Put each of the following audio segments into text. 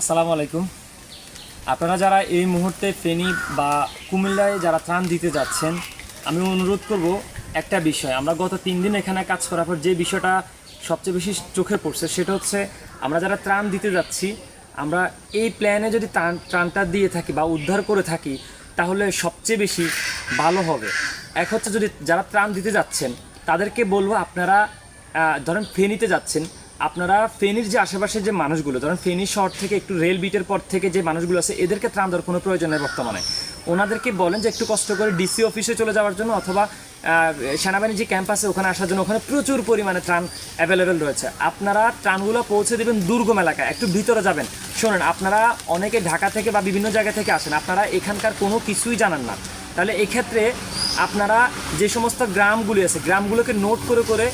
আসসালামু আলাইকুম। আপনারা যারা এই মুহূর্তে ফেনী বা কুমিল্লায় যারা ত্রাণ দিতে যাচ্ছেন, আমি অনুরোধ করব একটা বিষয়। আমরা গত তিন দিন এখানে কাজ করার পর যে বিষয়টা সবচেয়ে বেশি চোখে পড়ছে সেটা হচ্ছে, আমরা যারা ত্রাণ দিতে যাচ্ছি, আমরা এই প্ল্যানে যদি ত্রাণ, ত্রাণটা দিয়ে থাকি বা উদ্ধার করে থাকি, তাহলে সবচেয়ে বেশি ভালো হবে। এক হচ্ছে যদি যারা ত্রাণ দিতে যাচ্ছেন, তাদেরকে বলব আপনারা ধরেন ফেনীতে যাচ্ছেন আপনারা ফেনীর যে আশেপাশের যে মানুষগুলো ধরেন ফেনী শহর থেকে একটু রেল বিটের পর থেকে যে মানুষগুলো আছে এদেরকে ত্রাণ দেওয়ার কোনো প্রয়োজন নেই। বর্তমানে ওনাদেরকে বলেন যে একটু কষ্ট করে ডিসি অফিসে চলে যাওয়ার জন্য অথবা আহ, সেনাবাহিনীর যে ক্যাম্প আছে ওখানে আসার জন্য ওখানে প্রচুর পরিমাণে ত্রাণ অ্যাভেলেবেল রয়েছে। আপনারা ত্রাণগুলো পৌঁছে দেবেন দুর্গম এলাকায় একটু ভিতরে যাবেন। শোনেন আপনারা অনেকে ঢাকা থেকে বা বিভিন্ন জায়গা থেকে আসেন আপনারা এখানকার কোনো কিছুই জানান না। তাহলে এক্ষেত্রে আপনারা যে সমস্ত গ্রামগুলি আছে গ্রামগুলোকে নোট করে করে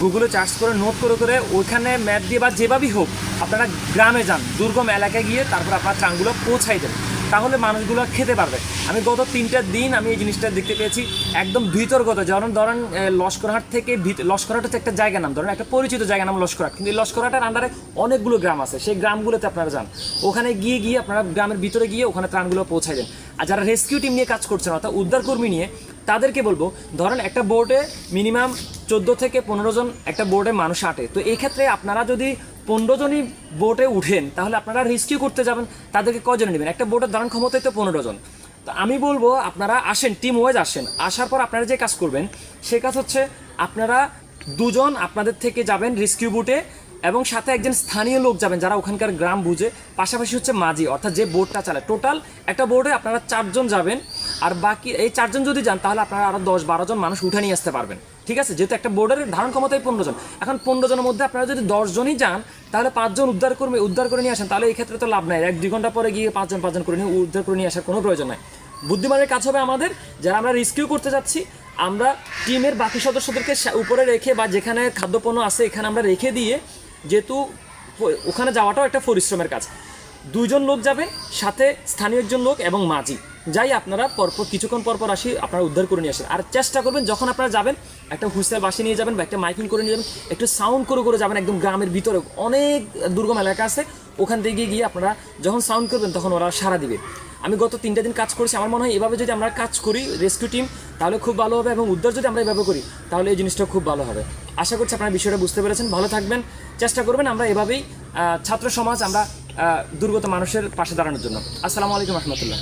গুগলে চার্জ করে নোট করে করে ওইখানে ম্যাপ দিয়ে বা যেভাবেই হোক আপনারা গ্রামে যান, দুর্গম এলাকায় গিয়ে তারপর আপনার ত্রাণগুলো পৌঁছাই দেন। তাহলে মানুষগুলো খেতে পারবে। আমি গত তিনটা দিন আমি এই জিনিসটা দেখতে পেয়েছি, একদম ভিতরগত। যেমন ধরেন লস্করহাট থেকে লস্করহাট হচ্ছে একটা জায়গা নাম, ধরেন একটা পরিচিত জায়গা নাম লস্করহাট। কিন্তু এই লস্করহাটের আন্ডারে অনেকগুলো গ্রাম আছে, সেই গ্রামগুলোতে আপনারা যান। ওখানে গিয়ে গিয়ে আপনারা গ্রামের ভিতরে গিয়ে ওখানে ত্রাণগুলো পৌঁছাই দেন। আর যারা রেস্কিউ টিম নিয়ে কাজ করছেন, অর্থাৎ উদ্ধারকর্মী নিয়ে তাদেরকে বলব, ধরেন একটা বোর্ডে মিনিমাম চোদ্দ থেকে পনেরো জন একটা বোর্ডে মানুষ আটে। তো এই ক্ষেত্রে আপনারা যদি পনেরো জনই বোটে উঠেন, তাহলে আপনারা রেস্কিউ করতে যাবেন, তাদেরকে কজনে নেবেন? একটা বোটের ধারণ ক্ষমতাই তো পনেরো জন। তো আমি বলব, আপনারা আসেন টিম ওয়াইজ আসেন। আসার পর আপনারা যে কাজ করবেন, সে কাজ হচ্ছে আপনারা দুজন আপনাদের থেকে যাবেন রেস্কিউ বোটে এবং সাথে একজন স্থানীয় লোক যাবেন যারা ওখানকার গ্রাম বুঝে, পাশাপাশি হচ্ছে মাঝি, অর্থাৎ যে বোটটা চালায়। টোটাল একটা বোর্ডে আপনারা চারজন যাবেন আর বাকি এই চারজন যদি যান, তাহলে আপনারা আরও দশ বারো জন মানুষ উঠে নিয়ে আসতে পারবেন। ঠিক আছে? যেহেতু একটা বোর্ডের ধারণ ক্ষমতায় পনেরো জন। এখন পনেরো জনের মধ্যে আপনারা যদি দশজনই যান, তাহলে পাঁচজন উদ্ধার করবে উদ্ধার করে নিয়ে আসেন, তাহলে এই ক্ষেত্রে তো লাভ নাই। এক দুই ঘণ্টা পরে গিয়ে পাঁচজন পাঁচজন করে নিয়ে উদ্ধার করে নিয়ে আসার কোনো প্রয়োজন নাই। বুদ্ধিমানের কাজ হবে আমাদের, যারা আমরা রেস্কিউ করতে যাচ্ছি, আমরা টিমের বাকি সদস্যদেরকে উপরে রেখে বা যেখানে খাদ্যপণ্য আছে, এখানে আমরা রেখে দিয়ে যেহেতু ওখানে যাওয়াটাও একটা পরিশ্রমের কাজ। দুইজন লোক যাবে সাথে স্থানীয় একজন লোক এবং মাঝি। যাই আপনারা পরপর কিছুক্ষণ পরপর আসি, আপনারা উদ্ধার করে নিয়ে আসেন। আর চেষ্টা করবেন, যখন আপনারা যাবেন, একটা হুইসেল বাসি নিয়ে যাবেন বা একটা মাইকিং করে নিয়ে যাবেন, একটু সাউন্ড করে করে যাবেন একদম গ্রামের ভিতরে। অনেক দুর্গম এলাকা আছে, ওখান থেকে গিয়ে আপনারা যখন সাউন্ড করবেন, তখন ওরা সাড়া দিবে। আমি গত তিনটা দিন কাজ করছি, আমার মনে হয় এভাবে যদি আমরা কাজ করি রেস্কিউ টিম তাহলে খুব ভালো হবে এবং উদ্ধার যদি আমরা এভাবে করি, তাহলে এই জিনিসটা খুব ভালো হবে। আশা করছি আপনারা বিষয়টা বুঝতে পেরেছেন, ভালো থাকবেন, চেষ্টা করবেন আমরা এভাবেই ছাত্র সমাজ আমরা দুর্গত মানুষের পাশে দাঁড়ানোর জন্য। আসসালামু আলাইকুম রহমতুল্লাহ।